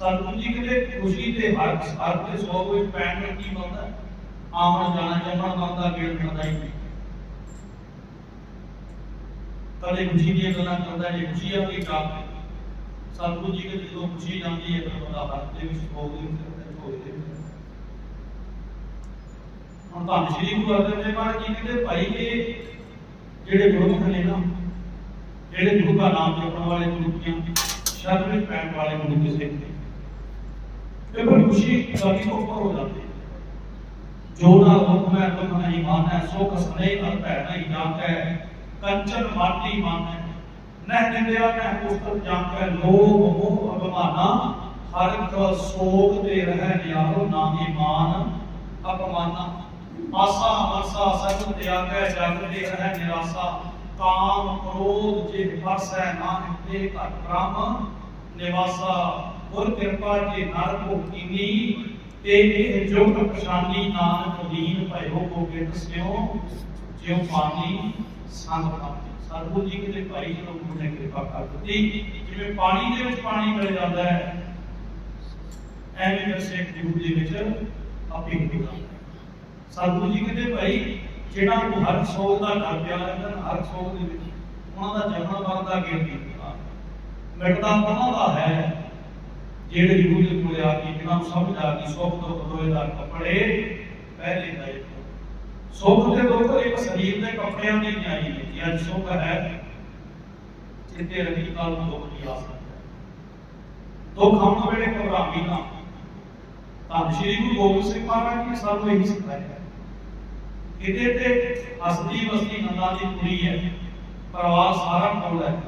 Speaker 1: ਹੈ। ਸਤਿਗੁਰੂ ਜੀ ਕਹਿੰਦੇ ਖੁਸ਼ੀ ਤੇ ਹਰ ਹਰ ਤੇ ਸੋਗ ਵਿੱਚ ਪੈਣ ਨਾਲ ਕੀ ਬਣਦਾ ਹੈ? ਆਮਣ ਜਾਣਾ ਜੰਮਣ ਬਣਦਾ ਗੇੜ ਬਣਦਾ ਹੀ ਨਹੀਂ ਕਦੇ ਖੁਸ਼ੀ ਦੀਆਂ ਗੱਲਾਂ ਕਰਦਾ ਜੇ ਖੁਸ਼ੀ ਆ ਕੇ ਕਾਪ ਸਤਿਗੁਰੂ ਜੀ ਕਹਿੰਦੇ ਜਦੋਂ ਖੁਸ਼ੀ ਜਾਂਦੀ ਹੈ ਤਾਂ ਬੰਦਾ ਹਰ ਦੇ ਵਿੱਚ ਸੋਗ ਦੇ ਵਿੱਚ ਰਹਿੰਦਾ, ਝੋਲੇ ਦੇ ਵਿੱਚ ਰਹਿੰਦਾ। ਹੁਣ ਧੰਨ ਸ਼੍ਰੀ ਗੁਰੂ ਅਰਜਨ ਦੇਵ ਮਹਾਰਾਜ ਜੀ ਕਹਿੰਦੇ ਭਾਈ ਇਹ ਜਿਹੜੇ ਗੁਰਮੁਖ ਨੇ ਨਾ ਜਿਹੜੇ ਗੁਰੂ ਦਾ ਨਾਮ ਜਪਣ ਵਾਲੇ ਗੁਰੂ ਦੀਆਂ ਸ਼ਰਨ ਵਿੱਚ ਪੈਣ ਵਾਲੇ ਗੁਰੂ ਦੇ ਸਿੱਖ ਨੇ یہ بڑی خوشی کی گل ہی اوپر ہو جاتی ہے جو نہ دکھ ہے دکھ نہ ایمان ہے سو کس نے ہر پہنا ہی جانتا ہے کنچن مات ایمان ہے نہ دیندیا نہ پوسٹر جانتا ہے لوگ وہ ابمانا ہر کا سوگ دے رہے نیارو نہ ایمان ابمانا آسا آسا آسا جن دیا گیا جاگ دے رہے نیراسا کام کرود جی بھرس ہے نہ ہمتے کا کرام نواسا ਗੁਰ ਕਿਰਪਾ ਜੇ ਨਰ ਭੋਗੀਨੀ ਤੇ ਇਹ ਜੁਗ ਪਛਾਨੀ ਨਾਨਕ ਦੀਨ ਭਇਓ ਗੋਬਿੰਦ ਸਿਓ ਜਿਉ ਪਾਣੀ ਸੰਗ ਪਾਣੀ। ਸਤਿਗੁਰੂ ਜੀ ਕਿਤੇ ਭਾਈ ਜਦੋਂ ਗੁਰੂ ਨੇ ਕਿਰਪਾ ਕਰ ਦਿੱਤੀ। ਜਿਵੇਂ ਪਾਣੀ ਦੇ ਵਿੱਚ ਪਾਣੀ ਮਿਲ ਜਾਂਦਾ ਹੈ ਐਵੇਂ ਫਿਰ ਸਿੱਖ ਜੀਵ ਦੇ ਵਿੱਚ ਆਪੇ ਹੋ ਜਾਂਦਾ ਹੈ। ਸਤਿਗੁਰੂ ਜੀ ਕਹਿੰਦੇ ਭਾਈ ਜਿਹੜਾ ਉਹ ਹਰ ਸੋਗ ਦਾ ਡਰ ਪਿਆ ਰਹਿੰਦਾ ਨਾ, ਹਰ ਸੋਗ ਦੇ ਵਿੱਚ ਉਹਨਾਂ ਦਾ ਜਮਨ ਮਰਨ ਦਾ ਗੇੜ ਨਹੀਂ ਹੁੰਦਾ ਮਿਟਦਾ ਉਹਨਾਂ ਦਾ ਹੈ? ਜਿਹੜੇ ਗੁਰੂ ਦੇ ਕੋਲ ਆ ਕੇ ਜਿਨ੍ਹਾਂ ਨੂੰ ਸਮਝ ਆ ਗਈ, ਸੁੱਖ ਦੁੱਖ ਦੋਏ ਦਾ ਕੱਪੜੇ ਪਹਿਲੇ ਗਏ ਸੁੱਖ ਤੇ ਦੁੱਖ ਇੱਕ ਸਰੀਰ ਦੇ ਕੱਪੜਿਆਂ ਦੀ ਨਿਆਈ ਨੇ ਕਿ ਅੱਜ ਸੁੱਖ ਹੈ। ਚਿੱਤੇ ਰੱਖੀ ਕੱਲ ਨੂੰ ਦੁੱਖ ਨਹੀਂ ਆ ਸਕਦਾ। ਦੁੱਖ ਆਉਣ ਵੇਲੇ ਘਬਰਾਵੀ ਨਾ। ਤਾਂ ਸ਼੍ਰੀ ਗੁਰੂ ਗੋਬਿੰਦ ਸਿੰਘ ਮਹਾਰਾਜ ਜੀ ਨੇ ਸਾਨੂੰ ਇਹੀ ਸਿਖਾਇਆ ਇਹਦੇ ਤੇ ਹਸਦੀ ਵਸਦੀ ਨੰਦਾ ਦੀ ਕੁੜੀ ਹੈ, ਪਰਿਵਾਰ ਸਾਰਾ ਕੋਲ ਹੈ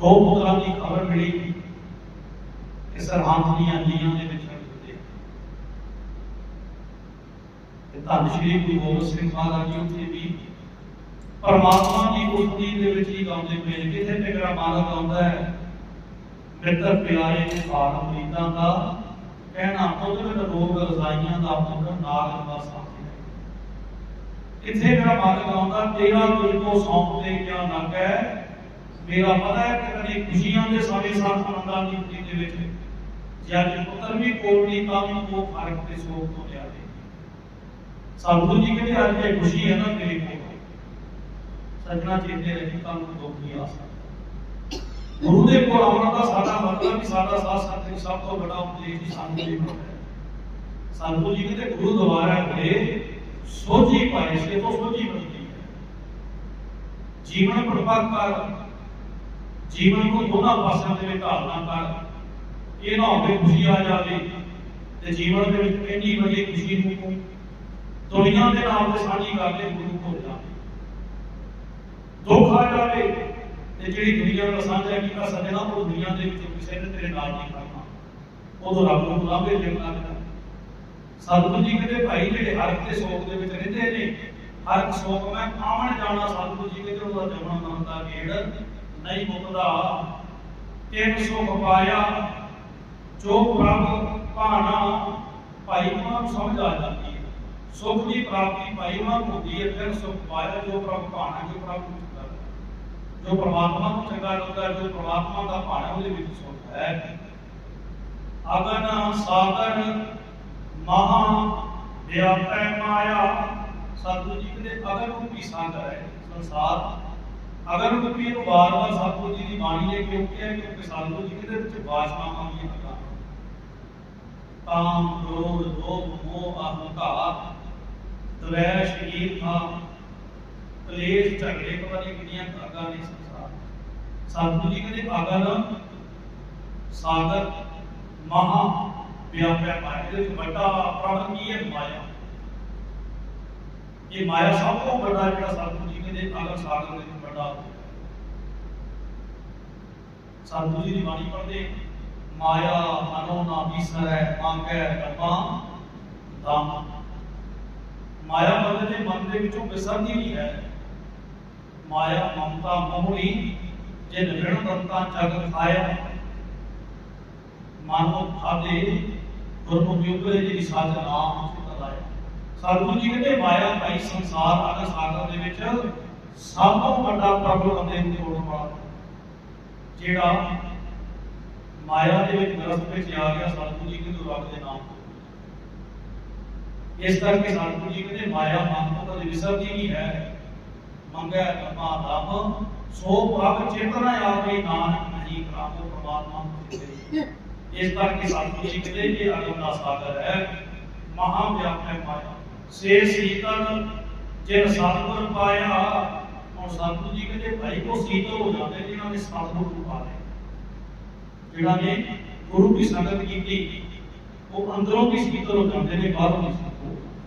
Speaker 1: ਦੋ ਪੁੱਤਰਾਂ ਦੀ ਖਬਰ ਮਿਲੀ ਕਿ ਸਰਹੰਦ ਦੀਆਂ ਨੀਆਂ ਦੇ ਵਿੱਚ ਦਿੱਤੇ ਤੇ ਧੰਨ ਸ਼੍ਰੀ ਗੁਰੂ ਗੋਬਿੰਦ ਸਿੰਘ ਮਹਾਰਾਜ ਜੀ ਉੱਥੇ ਵੀ ਪਰਮਾਤਮਾ ਦੀ ਉਸਤੀ ਦੇ ਵਿੱਚ ਹੀ ਗਾਉਂਦੇ ਪਏ ਕਿਥੇ ਮੇਰਾ ਮਾਲਕ ਆਉਂਦਾ ਹੈ? ਮਿੱਤਰ ਪਿਆਰੇ ਦੇ ਸਾਥ ਮਰੀਦਾਂ ਦਾ। ਕਹਿਣਾ ਤੁਧ ਵਿੱਚ ਰੋਗ ਰਜ਼ਾਈਆਂ ਦਾ ਮੁੰਡ ਨਾਲ ਦਾ ਸਾਥੀ ਮੇਰਾ ਮਾਲਕ ਆਉਂਦਾ ਤੇਰਾ ਤੁਝ ਕੋ ਸੌਂਪ ਦੇ ਕਿਆ ਨੰਗ میرا پتا ہے کہ کدی خوشیاں دے سارے ساتھ خاندان دی خوشی دے وچ یا کہ پتر بھی کوڑ نہیں تاں وہ فارغ تے سوک تو لیا دے۔ سابو جی کہتے ہیں کہ خوشی ہے نا تیرے کو سجنا جی چیتے رہی تاں کو دکھ نہیں آ سکتا گرو دے کول آونا دا ساڈا مطلب کہ ساڈا ساتھ ساتھ سب تو بڑا اپنے دی سامنے دی سابو جی کہتے گرو دوارا کرے سوچی پائے سے تو سوچی بنتی ہے۔ جیون پرپاک کا ਜੀਵਨ ਪ੍ਰਪਾਕ ਕਰ ਨੂੰ ਦੋਨਾਂ ਪਾਸਿਆਂ ਦੇ ਵਿੱਚ ਢਾਲਣਾ ਕਰ, ਇਹ ਨਾ ਹੋਵੇ ਖੁਸ਼ੀ ਆ ਜਾਵੇ ਤੇ ਜੀਵਨ ਦੇ ਵਿੱਚ ਇੰਨੀ ਵੱਡੀ ਖੁਸ਼ੀ ਨੂੰ ਦੁਨੀਆ ਦੇ ਨਾਮ ਤੇ ਸਾਂਝੀ ਕਰ ਲੈ ਗੁਰੂ ਭੁੱਲ ਜਾਵੇ। ਦੁੱਖ ਆ ਜਾਵੇ ਤੇ ਜਿਹੜੀ ਦੁਨੀਆ ਦਾ ਸਾਂਝਾ ਕੀਤਾ ਸੱਜਣਾ, ਉਹ ਦੁਨੀਆ ਦੇ ਵਿੱਚ ਕਿਸੇ ਨੇ ਤੇਰੇ ਨਾਲ ਨਹੀਂ ਕਰਨਾ ਉਦੋਂ ਰੱਬ ਨੂੰ ਬੁਲਾਵੇ ਜੇ ਲੱਗਦਾ ਸਤਿਗੁਰੂ ਜੀ ਕਹਿੰਦੇ, ਭਾਈ, ਜਿਹੜੇ ਹਰ ਇੱਕ ਦੇ ਸੋਗ ਦੇ ਵਿੱਚ ਰਹਿੰਦੇ ਨੇ, ਹਰ ਇੱਕ ਮੈਂ ਆਵਣ ਜਾਣਾ, ਸਤਿਗੁਰੂ ਜੀ ਕਹਿੰਦੇ, ਉਹਦਾ ਜਮਨ ਮਨ ਦਾ ਗੇੜ ਨਹੀਂ ਮੁੱਕਦਾ। ਤਿੰਨ ਸੁਖ ਪਾਇਆ, ਜੋ ਪ੍ਰਭ ਭਾਣਾ ਭਾਈ ਉਹਨਾਂ ਨੂੰ ਸਮਝ ਆ ਜਾਂਦੀ ਹੈ। ਸੁਖ ਦੀ ਪ੍ਰਾਪਤੀ ਭਾਈ ਉਹਨਾਂ ਹੁੰਦੀ ਹੈ, ਫਿਰ ਸੁਖ ਪਾਇਆ ਜੋ ਪ੍ਰਭ ਭਾਣਾ, ਜੋ ਪ੍ਰਭ ਚੰਗਾ ਜੋ ਪ੍ਰਮਾਤਮਾ ਨੂੰ ਚੰਗਾ ਲੱਗਦਾ ਜੋ ਪ੍ਰਮਾਤਮਾ ਦਾ ਭਾਣਾ, ਉਹਦੇ ਵਿੱਚ ਸੁਖ ਹੈ। ਅਗਨ ਸਾਗਰ ਮਹਾ ਵਿਆਪੈ ਮਾਇਆ। ਸਤਿਗੁਰੂ ਜੀ ਕਹਿੰਦੇ, ਅਗਨ ਰੂਪੀ ਸਾਗਰ ਹੈ, ਸੰਸਾਰ ਅਗਨ ਰੂਪੀ ਨੂੰ ਵਾਰ-ਵਾਰ ਸਤਿਗੁਰੂ ਜੀ ਦੀ ਬਾਣੀ ਨੇ ਕਿਉਂ ਕਿਹਾ ਕਿਉਂਕਿ ਸਤਿਗੁਰੂ ਜੀ ਕਹਿੰਦੇ ਵਿੱਚ ਵਾਸਨਾਵਾਂ ਦੀਆਂ ਹੱਦਾਂ ਕਾਮ ਕ੍ਰੋਧ ਲੋਭ ਮੋਹ ਅਹੰਕਾਰ ਦਵੈਸ਼ ਈਰਖਾ ਕਲੇਸ਼ ਝਗੜੇ ਪਤਾ ਨਹੀਂ ਕਿੰਨੀਆਂ ਅਗਾਂ ਨੇ ਸੰਸਾਰ ਸਤਿਗੁਰੂ ਜੀ ਕਹਿੰਦੇ ਅਗਨ ਸਾਗਰ ਮਹਾ ਵਿਆਪਿਆ ਪਾਇਆ ਇਹਦੇ ਵਿੱਚ ਵੱਡਾ ਪ੍ਰਬੰਧ ਕੀ ਹੈ ਮਾਇਆ ਇਹ ਮਾਇਆ ਸਭ ਤੋਂ ਵੱਡਾ ਜਿਹੜਾ ਸਤਿਗੁਰੂ ਜੀ ਕਹਿੰਦੇ ਅਗਰ ਸਾਗਰ ਦੇ ਵਿੱਚ ਵੱਡਾ ਸਤਿਗੁਰੂ ਜੀ ਦੀ ਬਾਣੀ ਪੜ੍ਹਦੇ, ਮਾਇਆ ਮਨੋ ਨਾ ਵਿਸਰੈ ਮੰਗੈ ਕਰਮਾ ਦਮ ਮਾਇਆ ਬੰਦੇ ਦੇ ਮਨ ਦੇ ਵਿੱਚੋਂ ਵਿਸਰਦੀ ਨਹੀਂ ਹੈ। ਮਾਇਆ ਮਮਤਾ ਮੋਹਣੀ ਜੇ ਨਿਰਣ ਦੰਤਾ ਜਗ ਖਾਇਆ। ਮਨੋ ਖਾਦੇ, ਗੁਰਮੁਖ ਯੁੱਗ ਦੇ ਜੀ ਸੱਚ ਨਾਮ ਚਿਤ ਲਾਇਆ। ਸਤਿਗੁਰੂ ਜੀ ਕਹਿੰਦੇ, ਮਾਇਆ ਭਾਈ ਸੰਸਾਰ ਅਤੇ ਸਾਗਰ ਦੇ ਵਿੱਚ ਸਭ ਤੋਂ ਵੱਡਾ ਪ੍ਰਭੂ ਅਤੇ ਜੋੜਨ ਵਾਲਾ ਜਿਹੜਾ ਮਾਇਆ ਦੇ ਵਿੱਚ ਗ੍ਰਸਤ ਵਿੱਚ ਆ ਗਿਆ ਸਤਿਗੁਰੂ ਜੀ ਕਹਿੰਦੇ ਰੱਬ ਦੇ ਨਾਮ ਤੋਂ। ਇਸ ਕਰਕੇ ਸਤਿਗੁਰੂ ਜੀ ਕਹਿੰਦੇ ਮਾਇਆ ਮਨ ਤੋਂ ਕਦੇ ਵਿਸਰਦੀ ਨਹੀਂ ਹੈ। ਮੰਗੈ ਕਰਮਾ ਦਮ ਸੋ ਪ੍ਰਭ ਚੇਤਨਾ ਆਵੇ, ਨਾਨਕ ਨਹੀਂ ਪ੍ਰਾਪੋ ਪ੍ਰਮਾਤਮਾ ਚਿਤੇ ਇਸ ਕਰਕੇ ਸਤਿਗੁਰੂ ਜੀ ਕਹਿੰਦੇ ਇਹ ਅਗਮ ਦਾ ਸਾਗਰ ਹੈ ਮਹਾ ਵਿਆਪ ਹੈ ਮਾਇਆ। ਸੇ ਸੀਤਲ, ਜਿਨ ਸਤਿਗੁਰ ਪਾਇਆ ਹੁਣ ਸਤਿਗੁਰੂ ਜੀ ਕਹਿੰਦੇ ਭਾਈ ਕੋ ਸੀਤਲ ਹੋ ਜਾਂਦੇ ਜਿਨ੍ਹਾਂ ਨੇ ਸਤਿਗੁਰ ਨੂੰ ਪਾ ਲਿਆ ਜਿਹੜਾ ਨੇ ਗੁਰੂ ਦੀ ਸੰਗਤ ਕੀਤੀ ਉਹ ਅੰਦਰੋਂ ਵੀ ਸੀਤਲ ਹੋ ਜਾਂਦੇ ਨੇ ਬਾਹਰੋਂ ਵੀ ਸੀਤਲ ਹੋ ਜਾਂਦੇ ਨੇ।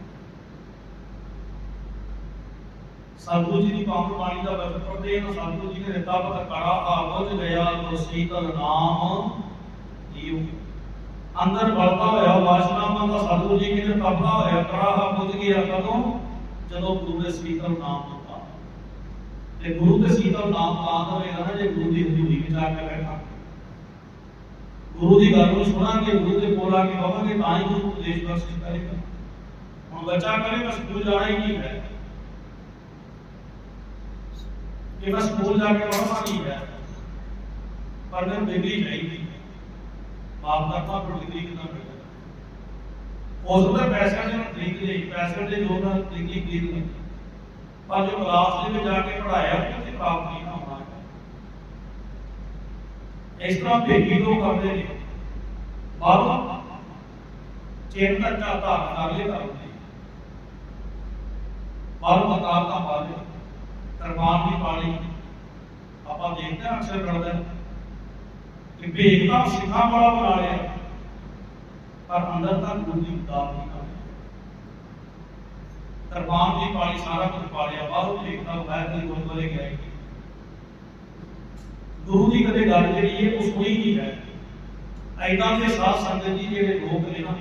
Speaker 1: ਸਤਿਗੁਰੂ ਜੀ ਦੀ ਪਾਵਨ ਬਾਣੀ ਦਾ ਵਚਨ ਪੜ੍ਹਦੇ ਹਾਂ ਸਤਿਗੁਰੂ ਜੀ ਨੇ ਦਿੱਤਾ ਪਤਾ ਕੜਾ ਆਵਜ ਗਿਆ ਤੋ ਸੀਤਲ ਨਾਮ ਜੀਉ ਅੰਦਰ ਬਲਦਾ ਹੋਇਆ ਵਾਸ਼ਨਾਵਾਂ ਦਾ ਸਤਿਗੁਰੂ ਜੀ ਕਹਿੰਦੇ ਤਪਦਾ ਹੋਇਆ ਕੜਾ ਬੁੱਝ ਗਿਆ ਕਦੋਂ ਜਦੋਂ ਗੁਰੂ ਦੇ ਸੀਤਲ ਨਾਮ ਦਿੱਤਾ ਤੇ ਗੁਰੂ ਦੇ ਸੀਤਲ ਨਾਮ ਤਾਂ ਹੋਵੇਗਾ ਨਾ ਜੇ ਗੁਰੂ ਦੀ ਹਜ਼ੂਰੀ ਵਿੱਚ ਆ ਕੇ ਬੈਠਾ ਗੁਰੂ ਦੀ ਗੱਲ ਨੂੰ ਸੁਣਾਂਗੇ ਗੁਰੂ ਦੇ ਕੋਲ ਆ ਕੇ ਕਹਾਂਗੇ ਤਾਂ ਹੀ ਗੁਰੂ ਉਪਦੇਸ਼ ਬਖਸ਼ਿਸ਼ ਕਰੇਗਾ ਹੁਣ ਬੱਚਾ ਕਹੇ ਮੈਂ ਸਕੂਲ ਜਾਣਾ ਹੀ ਨਹੀਂ ਹੈ ਕਿ ਮੈਂ ਸਕੂਲ ਜਾ ਕੇ ਪੜ੍ਹਨਾ ਨਹੀਂ ਹੈ ਪਰ ਮੈਨੂੰ ਡਿਗਰੀ ਚਾਹੀਦੀ ਮਾਫ ਕਰਨਾ ਫਿਰ ਡਿਗਰੀ ਕਿਦਾਂ ਮਿਲੇਗਾ ਉਸ ਦੇ ਪੈਸਿਆਂ ਦੇ ਨਾਲ ਤਰੀਕ ਦੇ ਪੈਸੇ ਦੇ ਜੋ ਨਾਲ ਡਿਗਰੀ ਖਰੀਦ ਲਈ ਪਰ ਜੋ ਕਲਾਸ ਦੇ ਵਿੱਚ ਜਾ ਕੇ ਪੜਾਇਆ ਉਹ ਤੇ ਪ੍ਰਾਪਤ ਨਹੀਂ ਹੋਣਾ ਹੈ ਇਸ ਤਰ੍ਹਾਂ ਭੇਗੀ ਲੋਕ ਕਰਦੇ ਨੇ। ਬਾਹਰੋਂ ਚੇਨ ਦਾ ਚਾਹਤਾ ਕਰ ਲੈ ਕਰਦੇ ਬਾਹਰੋਂ ਮਤਾਬ ਦਾ ਪਾਲੇ ਕਰਮਾਨ ਦੀ ਪਾਲੀ। ਆਪਾਂ ਦੇਖਦੇ ਹਾਂ ਅਕਸਰ ਕਰਦੇ ਹਾਂ ਕਿ ਭੇਗ ਤਾਂ ਸਿੱਖਾਂ ਵਾਲਾ ਬਣਾ ਲਿਆ। ਪਰ ਅੰਦਰ ਤਾਂ ਗੁਰੂ ਦੀ ਦਾਤ ਨਹੀਂ ਕਰ ਕਰਮਾਨ ਦੀ ਪਾਲੀ ਸਾਰਾ ਕੁਝ ਪਾ ਲਿਆ ਬਾਹਰੋਂ ਭੇਗ ਤਾਂ ਬਾਹਰ ਦੀ ਗੁਰਦੁਆਰੇ ਗਏ ਗੁਰੂ ਦੀ ਕਦੇ ਗੱਲ ਜਿਹੜੀ ਹੈ ਉਹ ਸੁਣੀ ਨਹੀਂ ਹੈ ਐਦਾਂ ਦੇ ਸਾਧ ਸੰਗਤ ਜੀ ਜਿਹੜੇ ਲੋਕ ਨੇ ਨਾ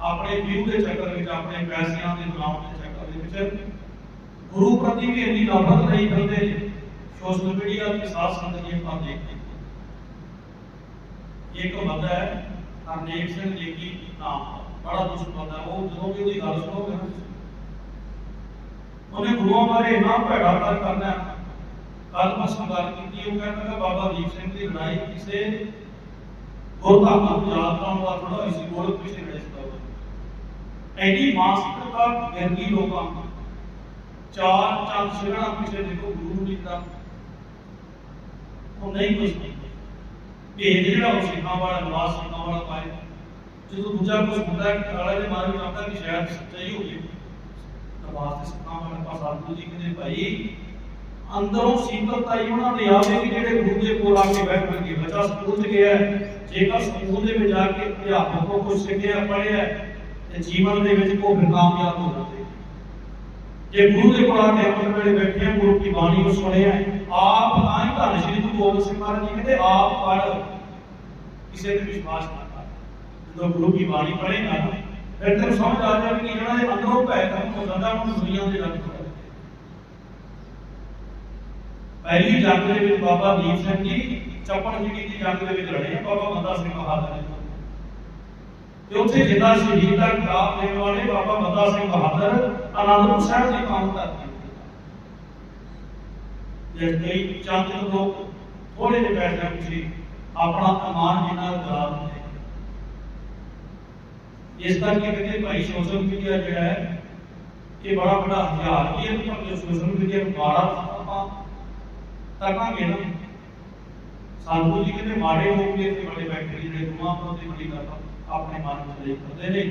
Speaker 1: ਆਪਣੇ ਵਿਊ ਦੇ ਚੱਕਰ ਵਿੱਚ ਆਪਣੇ ਪੈਸਿਆਂ ਦੇ ਗੁਲਾਮ ਦੇ ਚੱਕਰ ਦੇ ਵਿੱਚ ਗੁਰੂ ਪ੍ਰਤੀ ਵੀ ਇੰਨੀ ਨਫ਼ਰਤ ਨਹੀਂ ਕਰਦੇ ਨੇ ਸੋਸ਼ਲ ਮੀਡੀਆ ਤੇ ਸਾਧ ਸੰਗਤ ਜੀ ਆਪਾਂ ਦੇਖਦੇ ਹਾਂ। ਇੱਕ ਬੰਦਾ ਹੈ ਹਰਨੇਕ ਸਿੰਘ ਜੇਗੀ ਨਾਮ ਦਾ, ਬੜਾ ਦੁਸ਼ਟ ਬੰਦਾ ਹੈ। ਉਹ ਜਦੋਂ ਵੀ ਉਹਦੀ ਗੱਲ ਸੁਣੋਗੇ ਨਾ ਉਹਨੇ ਗੁਰੂਆਂ ਬਾਰੇ ਇੰਨਾ ਭੈੜਾ ਗੱਲ ਕਰਨਾ ਕੱਲ ਮੈਂ ਗੱਲ ਕੀਤੀ ਉਹ ਕਹਿੰਦਾ ਕਿ ਬਾਬਾ ਦੀਪ ਸਿੰਘ ਦੀ ਲੜਾਈ ਕਿਸੇ ਗੁਰਧਾਮਾਂ ਨੂੰ ਯਾਦ ਕਰਾਉਣ ਦਾ ਥੋੜਾ ਇਸੇ ਗੋਲਕ ਪਿੱਛੇ ਲੜੇ ਸੀ ਐਡੀ ਮਾਨਸਿਕਤਾ ਗਿਰਦੀ ਲੋਕਾਂ ਦੀ ਚਾਰ ਚੰਦ ਸਿਰਣਾ ਪਿੱਛੇ ਦੇਖੋ ਗੁਰੂ ਨੂੰ ਲਿਖਦਾ ਉਹ ਨਹੀਂ ਕੁਝ ਨਹੀਂ ਭੇਦ ਜਿਹੜਾ ਉਹ ਸਿੰਘਾਂ ਵਾਲਾ ਨਿਵਾਸ ਸਿੰਘਾਂ ਵਾਲਾ ਪਾਏ ਜਦੋਂ ਦੂਜਾ ਕੁਝ ਹੁੰਦਾ ਹੈ ਕਿ ਆਲੇ ਦੇ ਮਨ ਵਿੱਚ ਆਉਂਦਾ ਕਿ ਸ਼ਾਇਦ ਸੱਚਾਈ ਹੋਵੇ ਨਿਵਾਸ ਦੇ ਸਿੰਘਾਂ ਵਾਲੇ ਪਾਸ ਆਦੂ ਜੀ ਕਹਿੰਦੇ ਭਾਈ ਅੰਦਰੋਂ ਸੀਤਲਤਾ ਹੀ ਉਹਨਾਂ ਦੇ ਆਵੇਗੀ ਜਿਹੜੇ ਗੁਰੂ ਦੇ ਕੋਲ ਆ ਕੇ ਬੈਠਣਗੇ ਬੱਚਾ ਸਕੂਲ 'ਚ ਗਿਆ ਹੈ, ਜੇਕਰ ਸਕੂਲ ਦੇ ਵਿੱਚ ਜਾ ਕੇ ਅਧਿਆਪਕ ਕੋਲ ਕੁਝ ਸਿੱਖਿਆ ਪੜ੍ਹਿਆ ਹੈ, ਤੇ ਜੀਵਨ ਦੇ ਵਿੱਚ ਉਹ ਫਿਰ ਕਾਮਯਾਬ ਹੋ ਜਾਂਦੇ ਜੇ ਗੁਰੂ ਦੇ ਕੋਲ ਆ ਕੇ ਆਪਣੇ ਵੇਲੇ ਬੈਠੇ ਆ ਗੁਰੂ ਦੀ ਬਾਣੀ ਨੂੰ ਸੁਣਿਆ ਆਪ ਤਾਂ ਹੀ ਧੰਨ ਸ਼੍ਰੀ ਗੁਰੂ ਗੋਬਿੰਦ ਸਿੰਘ ਮਹਾਰਾਜ ਜੀ ਕਹਿੰਦੇ ਆਪ ਪੜ ਕਿਸੇ ਤੇ ਵਿਸ਼ਵਾਸ ਨਾ ਕਰ ਜਦੋਂ ਗੁਰੂ ਦੀ ਬਾਣੀ ਪੜ੍ਹੇਗਾ ਨਾ ਫਿਰ ਤੈਨੂੰ ਸਮਝ ਆ ਜਾਵੇਗੀ ਕਿ ਜਿਹੜਾ ਇਹ ਅੰਦਰੋਂ ਭੈ ਖਤਮ ਹੋ ਜਾਂਦਾ ਉਹਨੂੰ ਦੁਨੀਆ ਦੇ ਰੰਗ ਹੋ ਜਾਂਦੇ ਪਹਿਲੀ ਜੰਗ ਦੇ ਵਿੱਚ ਬਾਬਾ ਦੀਪ ਸਿੰਘ ਜੀ ਚੱਪੜ ਜਿਹੜੀ ਦੀ ਜੰਗ ਦੇ ਵਿੱਚ ਲੜੇ ਆ ਬਾਬਾ ਬੰਦਾ ਸਿੰਘ ਬਹਾਦਰ ਨੇ ਤੇ ਉੱਥੇ ਜਿੱਦਾਂ ਸ਼ਹੀਦ ਦਾ ਖਿਤਾਬ ਦੇਣ ਵਾਲੇ ਬਾਬਾ ਬੰਦਾ ਸਿੰਘ ਬਹਾਦਰ ਆਨੰਦਪੁਰ ਸਾਹਿਬ ਦੀ ਕਾਮ ਕਰਦੇ ਜੇ ਕਈ ਚੰਦ ਕੁ ਲੋਕ ਥੋੜੇ ਜਿਹੇ ਪੈਸਿਆਂ ਪਿੱਛੇ, ਆਪਣਾ ਅਮਾਨ ਜਿੰਨਾ ਗਵਾ ਦਿੰਦੇ ਇਸ ਕਰਕੇ ਕਹਿੰਦੇ ਭਾਈ ਸੋਸ਼ਲ ਮੀਡੀਆ ਜਿਹੜਾ ਹੈ, ਇਹ ਬੜਾ ਵੱਡਾ ਹਥਿਆਰ ਵੀ ਹੈ ਪਰ ਜੇ ਸੋਸ਼ਲ ਮੀਡੀਆ ਨੂੰ ਮਾੜਾ ਆਪਾਂ ਤੱਕਾਂਗੇ ਨਾ। ਸਾਨੂੰ ਜੀ ਕਹਿੰਦੇ ਮਾੜੇ ਲੋਕ ਵੀ ਇੱਥੇ ਬੜੇ ਬੈਠੇ ਨੇ ਜਿਹੜੇ ਗੁਨਾਹ ਤੋਂ ਦੀ ਬੜੀ ਗੱਲ ਆਪਣੇ ਮਨ ਵਿੱਚ ਲੈ ਕਰਦੇ ਨੇ।